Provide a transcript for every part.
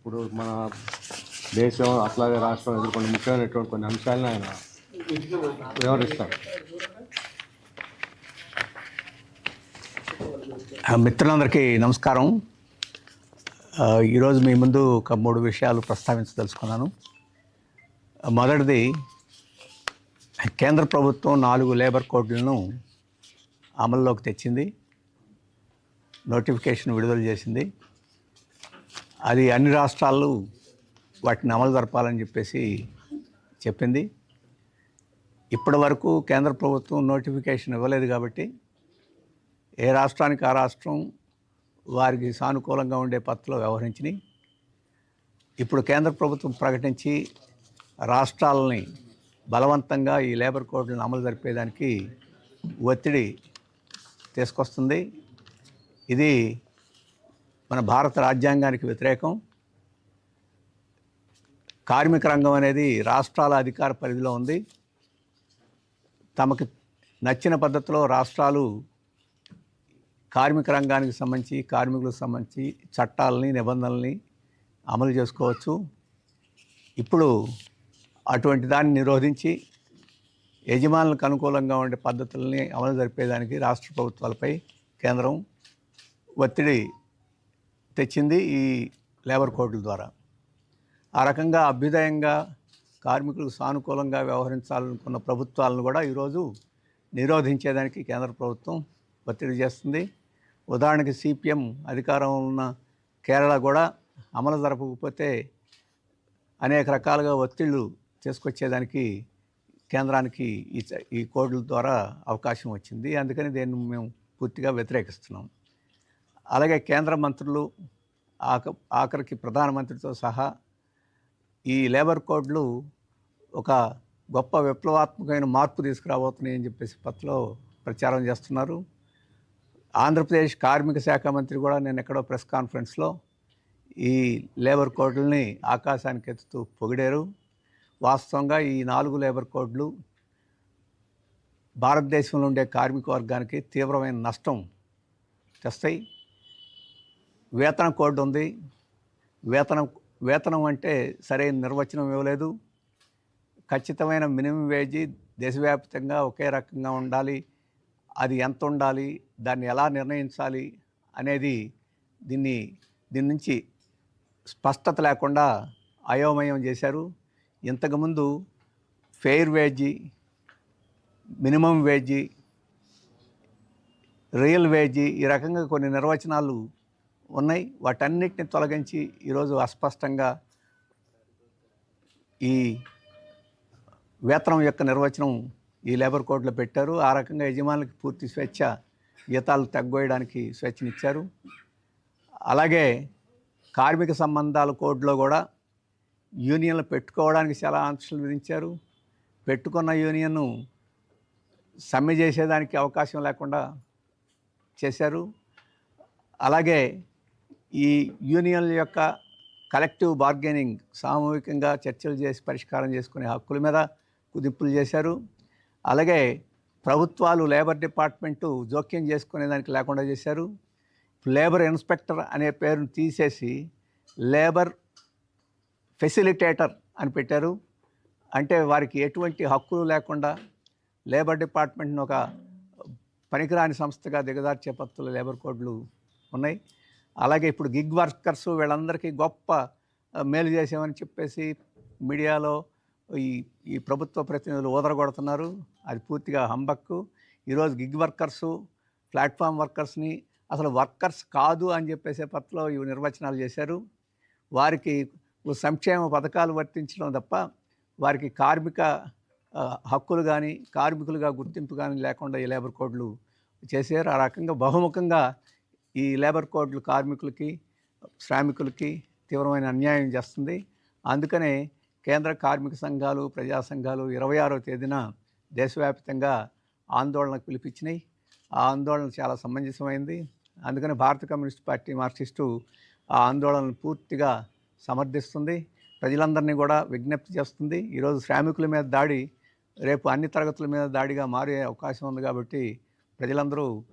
ఇప్పుడు మన దేశం అట్లాగే రాష్ట్రం ఎదుర్కొన్న ముఖ్యమైనటువంటి కొన్ని అంశాలను ఆయన వివరిస్తారు. మిత్రులందరికీ నమస్కారం. ఈరోజు మీ ముందు ఒక మూడు విషయాలు ప్రస్తావించదలుచుకున్నాను. మొదటిది కేంద్ర ప్రభుత్వం నాలుగు లేబర్ కోడ్లను అమల్లోకి తెచ్చింది నోటిఫికేషన్ విడుదల చేసింది. అది అన్ని రాష్ట్రాలు వాటిని అమలు జరపాలని చెప్పేసి చెప్పింది. ఇప్పటి వరకు కేంద్ర ప్రభుత్వం నోటిఫికేషన్ ఇవ్వలేదు కాబట్టి ఏ రాష్ట్రానికి ఆ రాష్ట్రం వారికి సానుకూలంగా ఉండే పత్రలో వ్యవహరించినాయి. ఇప్పుడు కేంద్ర ప్రభుత్వం ప్రకటించి రాష్ట్రాలని బలవంతంగా ఈ లేబర్ కోడ్లను అమలు జరిపేదానికి ఒత్తిడి తీసుకొస్తుంది. ఇది మన భారత రాజ్యాంగానికి వ్యతిరేకం. కార్మిక రంగం అనేది రాష్ట్రాల అధికార పరిధిలో ఉంది. తమకు నచ్చిన పద్ధతిలో రాష్ట్రాలు కార్మిక రంగానికి సంబంధించి కార్మికులకు సంబంధించి చట్టాలని నిబంధనల్ని అమలు చేసుకోవచ్చు. ఇప్పుడు అటువంటి దాన్ని నిరోధించి యజమానులకు అనుకూలంగా ఉండే పద్ధతుల్ని అమలు జరిపేదానికి రాష్ట్ర ప్రభుత్వాలపై కేంద్రం ఒత్తిడి తెచ్చింది ఈ లేబర్ కోడ్ల ద్వారా. ఆ రకంగా అభ్యుదయంగా కార్మికులకు సానుకూలంగా వ్యవహరించాలనుకున్న ప్రభుత్వాలను కూడా ఈరోజు నిరోధించేదానికి కేంద్ర ప్రభుత్వం ఒత్తిడి చేస్తుంది. ఉదాహరణకి సిపిఎం అధికారం ఉన్న కేరళ కూడా అమలు జరపకపోతే అనేక రకాలుగా ఒత్తిళ్ళు తీసుకొచ్చేదానికి కేంద్రానికి ఈ ఈ కోడ్ల ద్వారా అవకాశం వచ్చింది. అందుకని దీన్ని మేము పూర్తిగా వ్యతిరేకిస్తున్నాం. అలాగే కేంద్ర మంత్రులు ఆక ఆఖరికి ప్రధానమంత్రితో సహా ఈ లేబర్ కోడ్లు ఒక గొప్ప విప్లవాత్మకమైన మార్పు తీసుకురాబోతున్నాయి అని చెప్పేసి పత్రలో ప్రచారం చేస్తున్నారు. ఆంధ్రప్రదేశ్ కార్మిక శాఖ మంత్రి కూడా నేను ఎక్కడో ప్రెస్ కాన్ఫరెన్స్లో ఈ లేబర్ కోడ్లని ఆకాశానికి ఎత్తుతూ పొగిడారు. వాస్తవంగా ఈ నాలుగు లేబర్ కోడ్లు భారతదేశంలో ఉండే కార్మిక వర్గానికి తీవ్రమైన నష్టం తెస్తాయి. వేతన కోడ్ ఉంది. వేతనం వేతనం అంటే సరైన నిర్వచనం ఇవ్వలేదు. ఖచ్చితమైన మినిమం వేజీ దేశవ్యాప్తంగా ఒకే రకంగా ఉండాలి. అది ఎంత ఉండాలి? దాన్ని ఎలా నిర్ణయించాలి? అనేది దీన్ని దీని నుంచి స్పష్టత లేకుండా అయోమయం చేశారు. ఇంతకుముందు fair wage minimum wage real wage ఈ రకంగా కొన్ని నిర్వచనాలు ఉన్నాయి. వాటన్నిటిని తొలగించి ఈరోజు అస్పష్టంగా ఈ వేతనం యొక్క నిర్వచనం ఈ లేబర్ కోడ్లో పెట్టారు. ఆ రకంగా యజమానులకు పూర్తి స్వేచ్ఛ జీతాలు తగ్గోయడానికి స్వేచ్ఛనిచ్చారు. అలాగే కార్మిక సంబంధాల కోడ్లో కూడా యూనియన్లు పెట్టుకోవడానికి చాలా ఆంక్షలు విధించారు. పెట్టుకున్న యూనియన్ను సమ్మె చేసేదానికి అవకాశం లేకుండా చేశారు. అలాగే ఈ యూనియన్ల యొక్క కలెక్టివ్ బార్గెనింగ్ సామూహికంగా చర్చలు చేసి పరిష్కారం చేసుకునే హక్కుల మీద కుదింపులు చేశారు. అలాగే ప్రభుత్వాలు లేబర్ డిపార్ట్మెంటు జోక్యం చేసుకునే దానికి లేకుండా చేశారు. లేబర్ ఇన్స్పెక్టర్ అనే పేరును తీసేసి లేబర్ ఫెసిలిటేటర్ అని పెట్టారు. అంటే వారికి ఎటువంటి హక్కులు లేకుండా లేబర్ డిపార్ట్మెంట్ను ఒక పనికిరాని సంస్థగా దిగదార్చే పద్ధతులు లేబర్ కోడ్లు ఉన్నాయి. అలాగే ఇప్పుడు గిగ్ వర్కర్స్ వీళ్ళందరికీ గొప్ప మేలు చేసామని చెప్పేసి మీడియాలో ఈ ఈ ప్రభుత్వ ప్రతినిధులు ఊదరగొడుతున్నారు. అది పూర్తిగా హంబక్కు. ఈరోజు గిగ్ వర్కర్సు ప్లాట్ఫామ్ వర్కర్స్ని అసలు వర్కర్స్ కాదు అని చెప్పేసే పత్రలో ఇవి నిర్వచనాలు చేశారు. వారికి సంక్షేమ పథకాలు వర్తించడం తప్ప వారికి కార్మిక హక్కులు కానీ కార్మికులుగా గుర్తింపు కానీ లేకుండా ఈ లేబర్ కోడ్లు చేశారు. ఆ రకంగా బహుముఖంగా ఈ లేబర్ కోడ్లు కార్మికులకి శ్రామికులకి తీవ్రమైన అన్యాయం చేస్తుంది. అందుకనే కేంద్ర కార్మిక సంఘాలు ప్రజా సంఘాలు ఇరవై ఆరో తేదీన దేశవ్యాప్తంగా ఆందోళనకు పిలిపించినాయి. ఆ ఆందోళన చాలా సమంజసమైంది. అందుకని భారత కమ్యూనిస్ట్ పార్టీ మార్క్సిస్టు ఆ ఆందోళనను పూర్తిగా సమర్థిస్తుంది. ప్రజలందరినీ కూడా విజ్ఞప్తి చేస్తుంది. ఈరోజు శ్రామికుల మీద దాడి రేపు అన్ని తరగతుల మీద దాడిగా మారే అవకాశం ఉంది కాబట్టి ప్రజలందరూ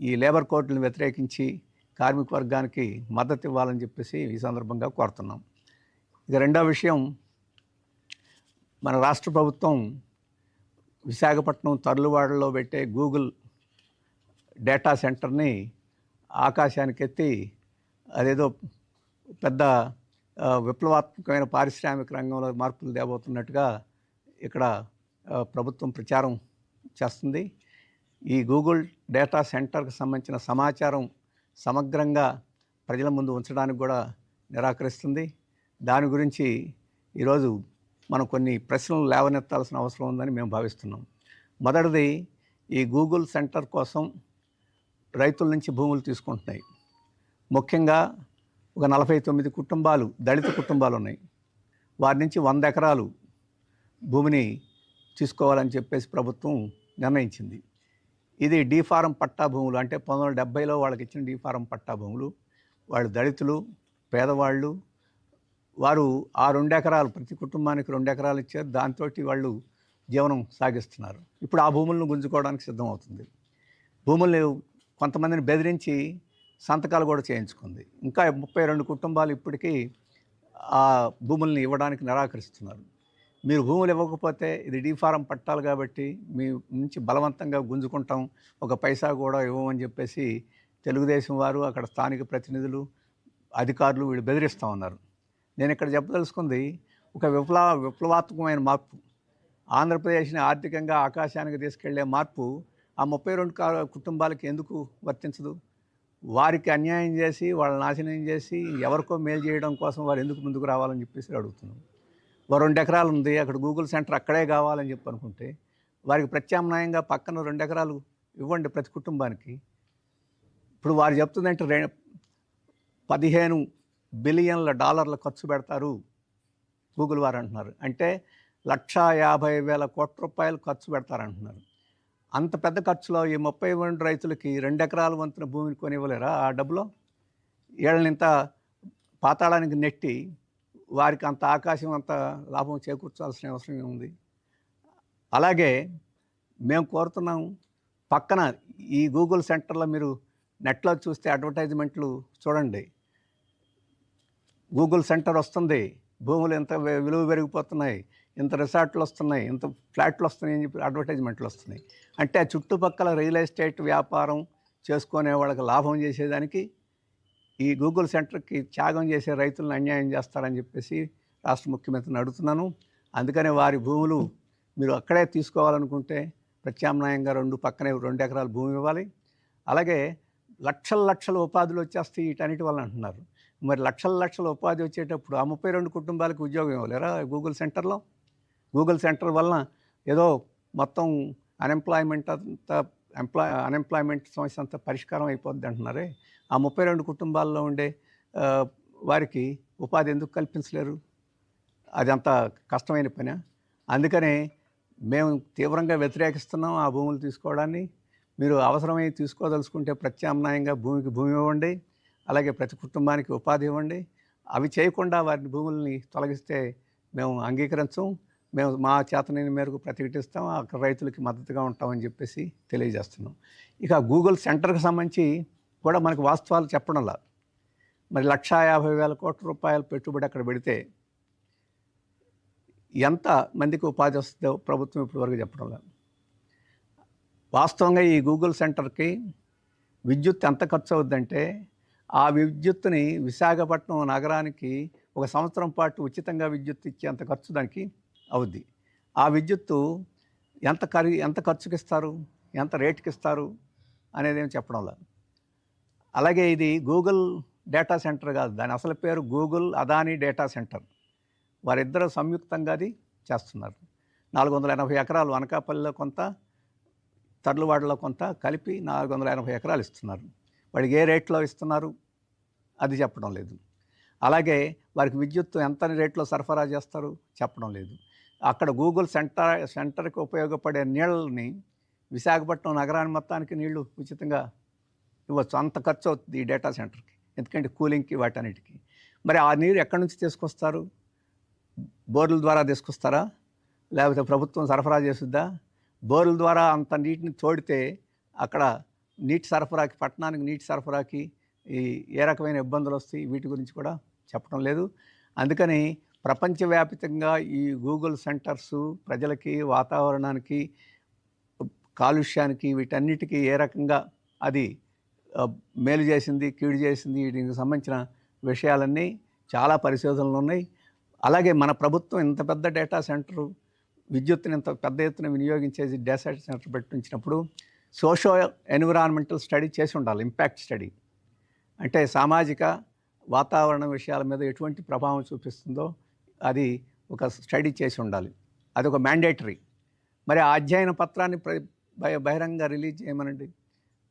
ఈ లేబర్ కోర్టులను వ్యతిరేకించి కార్మిక వర్గానికి మద్దతు ఇవ్వాలని చెప్పేసి ఈ సందర్భంగా కోరుతున్నాం. ఇక రెండో విషయం మన రాష్ట్ర ప్రభుత్వం విశాఖపట్నం తరులువాడలో పెట్టే గూగుల్ డేటా సెంటర్ని ఆకాశానికి ఎత్తి అదేదో పెద్ద విప్లవాత్మకమైన పారిశ్రామిక రంగంలో మార్పులు తేబోతున్నట్టుగా ఇక్కడ ప్రభుత్వం ప్రచారం చేస్తుంది. ఈ గూగుల్ డేటా సెంటర్కి సంబంధించిన సమాచారం సమగ్రంగా ప్రజల ముందు ఉంచడానికి కూడా నిరాకరిస్తుంది. దాని గురించి ఈరోజు మనం కొన్ని ప్రశ్నలు లేవనెత్తాల్సిన అవసరం ఉందని మేము భావిస్తున్నాం. మొదటిది ఈ గూగుల్ సెంటర్ కోసం రైతుల నుంచి భూములు తీసుకుంటున్నాయి. ముఖ్యంగా ఒక నలభై తొమ్మిది కుటుంబాలు దళిత కుటుంబాలు ఉన్నాయి. వారి నుంచి వంద ఎకరాలు భూమిని తీసుకోవాలని చెప్పేసి ప్రభుత్వం నిర్ణయించింది. ఇది డీఫారం పట్టా భూములు అంటే పంతొమ్మిది వందల డెబ్బైలో వాళ్ళకి ఇచ్చిన డీఫారం పట్టా భూములు వాళ్ళు దళితులు పేదవాళ్ళు. వారు ఆ రెండు ఎకరాలు ప్రతి కుటుంబానికి రెండు ఎకరాలు ఇచ్చారు. దాంతో వాళ్ళు జీవనం సాగిస్తున్నారు. ఇప్పుడు ఆ భూములను గుంజుకోవడానికి సిద్ధమవుతుంది. భూముల్ని కొంతమందిని బెదిరించి సంతకాలు కూడా చేయించుకుంది. ఇంకా ముప్పై రెండు కుటుంబాలు ఇప్పటికీ ఆ భూముల్ని ఇవ్వడానికి నిరాకరిస్తున్నారు. మీరు భూములు ఇవ్వకపోతే ఇది డీఫారం పట్టాలి కాబట్టి మీ నుంచి బలవంతంగా గుంజుకుంటాం ఒక పైసా కూడా ఇవ్వమని చెప్పేసి తెలుగుదేశం వారు అక్కడ స్థానిక ప్రతినిధులు అధికారులు వీళ్ళు బెదిరిస్తూ ఉన్నారు. నేను ఇక్కడ చెప్పదలుచుకుంది ఒక విప్లవ విప్లవాత్మకమైన మార్పు. ఆంధ్రప్రదేశ్ని ఆర్థికంగా ఆకాశానికి తీసుకెళ్ళే మార్పు ఆ ముప్పై రెండు కుటుంబాలకి ఎందుకు వర్తించదు? వారికి అన్యాయం చేసి వాళ్ళని నాశనం చేసి ఎవరికో మేలు చేయడం కోసం వారు ఎందుకు ముందుకు రావాలని చెప్పేసి అడుగుతున్నాం. రెండు ఎకరాలు ఉంది అక్కడ గూగుల్ సెంటర్ అక్కడే కావాలని చెప్పి అనుకుంటే వారికి ప్రత్యామ్నాయంగా పక్కన రెండు ఎకరాలు ఇవ్వండి ప్రతి కుటుంబానికి. ఇప్పుడు వారు చెప్తుందంటే రే పదిహేను బిలియన్ల డాలర్ల ఖర్చు పెడతారు గూగుల్ వారు అంటున్నారు. అంటే లక్షా యాభై వేల కోట్ల రూపాయలు ఖర్చు పెడతారంటున్నారు. అంత పెద్ద ఖర్చులో ఈ ముప్పై రెండు రైతులకి రెండు ఎకరాల వంతున భూమిని కొనివ్వలేరా ఆ డబ్బులో? వీళ్ళని ఇంత పాతాళానికి నెట్టి వారికి అంత ఆకాశం అంత లాభం చేకూర్చాల్సిన అవసరం ఉంది అలాగే మేము కోరుతున్నాం పక్కన ఈ గూగుల్ సెంటర్లో మీరు నెట్లో చూస్తే అడ్వర్టైజ్మెంట్లు చూడండి. గూగుల్ సెంటర్ వస్తుంది. భూములు ఎంత విలువ పెరిగిపోతున్నాయి. ఇంత రిసార్ట్లు వస్తున్నాయి. ఇంత ఫ్లాట్లు వస్తున్నాయి అని చెప్పి అడ్వర్టైజ్మెంట్లు వస్తున్నాయి. అంటే ఆ చుట్టుపక్కల రియల్ ఎస్టేట్ వ్యాపారం చేసుకునే వాళ్ళకి లాభం చేసేదానికి ఈ గూగుల్ సెంటర్కి త్యాగం చేసే రైతులను అన్యాయం చేస్తారని చెప్పేసి రాష్ట్ర ముఖ్యమంత్రిని అడుగుతున్నాను. అందుకనే వారి భూములు మీరు అక్కడే తీసుకోవాలనుకుంటే ప్రత్యామ్నాయంగా రెండు పక్కనే రెండు ఎకరాల భూమి ఇవ్వాలి. అలాగే లక్షల లక్షల ఉపాధులు వచ్చేస్తాయి వీటన్నిటి వల్ల అంటున్నారు. మరి లక్షల లక్షల ఉపాధి వచ్చేటప్పుడు ఆ ముప్పై రెండు కుటుంబాలకు ఉద్యోగం ఇవ్వలేరా గూగుల్ సెంటర్లో? గూగుల్ సెంటర్ వలన ఏదో మొత్తం అన్ఎంప్లాయ్మెంట్ అంతా ఎంప్లాయ్ అన్ఎంప్లాయ్మెంట్ సమస్య అంతా పరిష్కారం అయిపోద్ది అంటున్నారే. ఆ ముప్పై రెండు కుటుంబాల్లో ఉండే వారికి ఉపాధి ఎందుకు కల్పించలేరు? అది అంత కష్టమైన పని. అందుకనే మేము తీవ్రంగా వ్యతిరేకిస్తున్నాం ఆ భూములు తీసుకోవడాన్ని. మీరు అవసరమై తీసుకోదలుచుకుంటే ప్రత్యామ్నాయంగా భూమికి భూమి ఇవ్వండి. అలాగే ప్రతి కుటుంబానికి ఉపాధి ఇవ్వండి. అవి చేయకుండా వారి భూముల్ని తొలగిస్తే మేము అంగీకరించం. మేము మా చేతనైన మేరకు ప్రతిఘటిస్తాం అక్కడ రైతులకి మద్దతుగా ఉంటామని చెప్పేసి తెలియజేస్తున్నాం. ఇక గూగుల్ సెంటర్కి సంబంధించి కూడా మనకు వాస్తవాలు చెప్పడంలా. మరి లక్షా యాభై వేల కోట్ల రూపాయల పెట్టుబడి అక్కడ పెడితే ఎంత మందికి ఉపాధి వస్తుందో ప్రభుత్వం ఇప్పటివరకు చెప్పడం వాస్తవంగా ఈ గూగుల్ సెంటర్కి విద్యుత్ ఎంత ఖర్చు అవుద్దంటే ఆ విద్యుత్తుని విశాఖపట్నం నగరానికి ఒక సంవత్సరం పాటు ఉచితంగా విద్యుత్ ఇచ్చేంత ఖర్చు దానికి అవుద్ది. ఆ విద్యుత్తు ఎంత ఖరీ ఎంత ఖర్చుకి ఇస్తారు ఎంత రేటుకి ఇస్తారు అనేది ఏం చెప్పడం లేదు. అలాగే ఇది గూగుల్ డేటా సెంటర్ కాదు. దాని అసలు పేరు గూగుల్ అదానీ డేటా సెంటర్. వారిద్దరూ సంయుక్తంగా అది చేస్తున్నారు. నాలుగు వందల ఎనభై ఎకరాలు అనకాపల్లిలో కొంత తర్లువాడలో కొంత కలిపి నాలుగు వందల ఎనభై ఎకరాలు ఇస్తున్నారు. వాడికి ఏ రేట్లో ఇస్తున్నారు? అది చెప్పడం లేదు. అలాగే వారికి విద్యుత్ ఎంత రేట్లో సరఫరా చేస్తారు? చెప్పడం లేదు. అక్కడ గూగుల్ సెంటర్ సెంటర్కి ఉపయోగపడే నీళ్ళని విశాఖపట్నం నగరాన్ని మొత్తానికి నీళ్ళు ఉచితంగా ఇవ్వచ్చు. అంత ఖర్చు అవుతుంది ఈ డేటా సెంటర్కి. ఎందుకంటే కూలింగ్కి వాటన్నిటికి. మరి ఆ నీరు ఎక్కడి నుంచి తీసుకొస్తారు? బోర్ల ద్వారా తీసుకొస్తారా? లేకపోతే ప్రభుత్వం సరఫరా చేస్తుందా బోర్ల ద్వారా అంత నీటిని తోడితే అక్కడ నీటి సరఫరాకి పట్టణానికి నీటి సరఫరాకి ఈ ఏ రకమైన ఇబ్బందులు వస్తాయి? వీటి గురించి కూడా చెప్పడం లేదు. అందుకని ప్రపంచవ్యాప్తంగా ఈ గూగుల్ సెంటర్స్ ప్రజలకి వాతావరణానికి కాలుష్యానికి వీటన్నిటికీ ఏ రకంగా అది మేలు చేసింది కీడు చేసింది వీటికి సంబంధించిన విషయాలన్నీ చాలా పరిశోధనలు ఉన్నాయి. అలాగే మన ప్రభుత్వం ఇంత పెద్ద డేటా సెంటర్ విద్యుత్తుని ఇంత పెద్ద ఎత్తున వినియోగించేది డేటా సెంటర్ పెట్టించినప్పుడు సోషో ఎన్విరాన్మెంటల్ స్టడీ చేసి ఉండాలి ఇంపాక్ట్ స్టడీ. అంటే సామాజిక వాతావరణ విషయాల మీద ఎటువంటి ప్రభావం చూపిస్తుందో అది ఒక స్టడీ చేసి ఉండాలి. అది ఒక మ్యాండేటరీ. మరి ఆ అధ్యయన పత్రాన్ని ప్ర బహిరంగ రిలీజ్ చేయమనండి.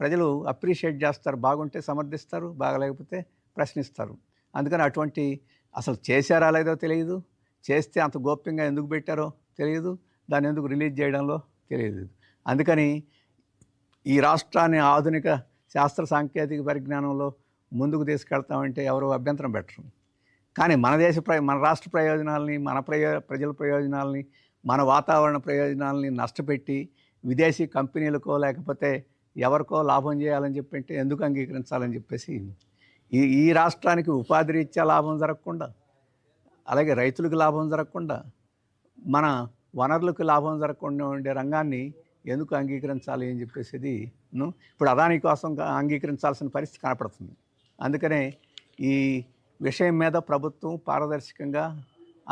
ప్రజలు అప్రిషియేట్ చేస్తారు. బాగుంటే సమర్థిస్తారు. బాగలేకపోతే ప్రశ్నిస్తారు. అందుకని అటువంటి అసలు చేశారా లేదో తెలియదు. చేస్తే అంత గోప్యంగా ఎందుకు పెట్టారో తెలియదు. దాన్ని ఎందుకు రిలీజ్ చేయడంలో తెలియదు. అందుకని ఈ రాష్ట్రాన్ని ఆధునిక శాస్త్ర సాంకేతిక పరిజ్ఞానంలో ముందుకు తీసుకెళ్తామంటే ఎవరు అభ్యంతరం పెట్టరు. కానీ మన దేశ ప్ర మన రాష్ట్ర ప్రయోజనాలని మన ప్రయో ప్రజల ప్రయోజనాలని మన వాతావరణ ప్రయోజనాలని నష్టపెట్టి విదేశీ కంపెనీలకో లేకపోతే ఎవరికో లాభం చేయాలని చెప్పి అంటే ఎందుకు అంగీకరించాలని చెప్పేసి ఈ ఈ రాష్ట్రానికి ఉపాధి రీత్యా లాభం జరగకుండా అలాగే రైతులకు లాభం జరగకుండా మన వనరులకు లాభం జరగకుండా ఉండే రంగాన్ని ఎందుకు అంగీకరించాలి అని చెప్పేసి ఇప్పుడు అదాని కోసం అంగీకరించాల్సిన పరిస్థితి కనపడుతుంది. అందుకనే ఈ విషయం మీద ప్రభుత్వం పారదర్శకంగా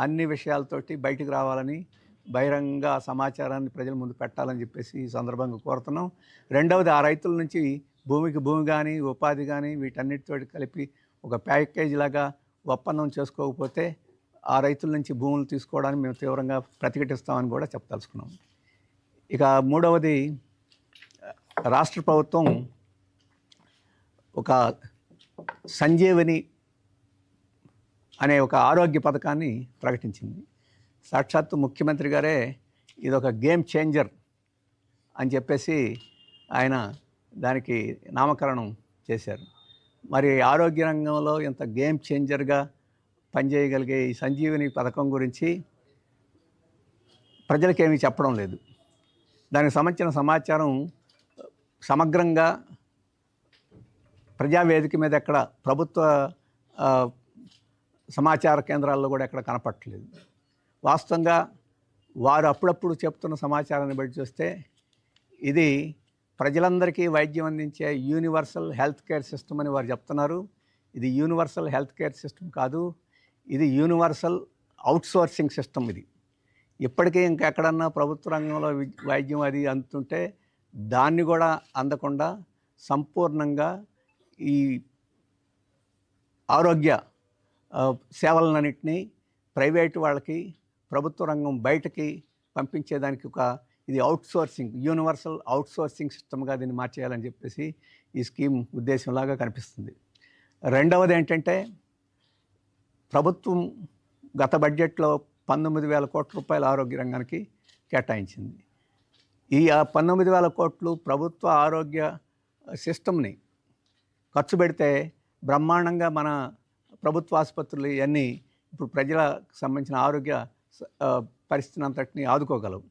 అన్ని విషయాలతోటి బయటకు రావాలని బహిరంగ సమాచారాన్ని ప్రజల ముందు పెట్టాలని చెప్పేసి ఈ సందర్భంగా కోరుతున్నాం. రెండవది ఆ రైతుల నుంచి భూమికి భూమి కానీ ఉపాధి కానీ వీటన్నిటితో కలిపి ఒక ప్యాకేజీ లాగా ఒప్పందం చేసుకోకపోతే ఆ రైతుల నుంచి భూములు తీసుకోవడానికి మేము తీవ్రంగా ప్రతిఘటిస్తామని కూడా చెప్పదలుచుకున్నాం. ఇక మూడవది రాష్ట్ర ప్రభుత్వం ఒక సంజీవని అనే ఒక ఆరోగ్య పథకాన్ని ప్రకటించింది. సాక్షాత్తు ముఖ్యమంత్రి గారే ఇది ఒక గేమ్ చేంజర్ అని చెప్పేసి ఆయన దానికి నామకరణం చేశారు. మరి ఆరోగ్య రంగంలో ఇంత గేమ్ చేంజర్గా పనిచేయగలిగే ఈ సంజీవని పథకం గురించి ప్రజలకేమీ చెప్పడం లేదు. దానికి సంబంధించిన సమాచారం సమగ్రంగా ప్రజావేదిక మీద ఎక్కడ ప్రభుత్వ సమాచార కేంద్రాల్లో కూడా ఎక్కడ కనపట్టలేదు వాస్తవంగా వారు అప్పుడప్పుడు చెప్తున్న సమాచారాన్ని బట్టి చూస్తే ఇది ప్రజలందరికీ వైద్యం అందించే యూనివర్సల్ హెల్త్ కేర్ సిస్టమ్ అని వారు చెప్తున్నారు. ఇది యూనివర్సల్ హెల్త్ కేర్ సిస్టమ్ కాదు ఇది యూనివర్సల్ అవుట్సోర్సింగ్ సిస్టమ్ ఇది. ఇప్పటికీ ఇంకెక్కడన్నా ప్రభుత్వ రంగంలో వైద్యం అది అందుతుంటే దాన్ని కూడా అందకుండా సంపూర్ణంగా ఈ ఆరోగ్య సేవలన్నింటినీ ప్రైవేటు వాళ్ళకి ప్రభుత్వ రంగం బయటకి పంపించేదానికి ఒక ఇది అవుట్సోర్సింగ్ యూనివర్సల్ అవుట్సోర్సింగ్ సిస్టమ్గా దీన్ని మార్చేయాలని చెప్పేసి ఈ స్కీమ్ ఉద్దేశంలాగా కనిపిస్తుంది. రెండవది ఏంటంటే ప్రభుత్వం గత బడ్జెట్లో పంతొమ్మిది వేల కోట్ల రూపాయల ఆరోగ్య రంగానికి కేటాయించింది. ఈ పంతొమ్మిది వేల కోట్లు ప్రభుత్వ ఆరోగ్య సిస్టమ్ని ఖర్చు పెడితే బ్రహ్మాండంగా మన ప్రభుత్వ ఆసుపత్రులు ఇవన్నీ ఇప్పుడు ప్రజలకు సంబంధించిన ఆరోగ్య పరిస్థితిని అంతటిని ఆదుకోగలవు.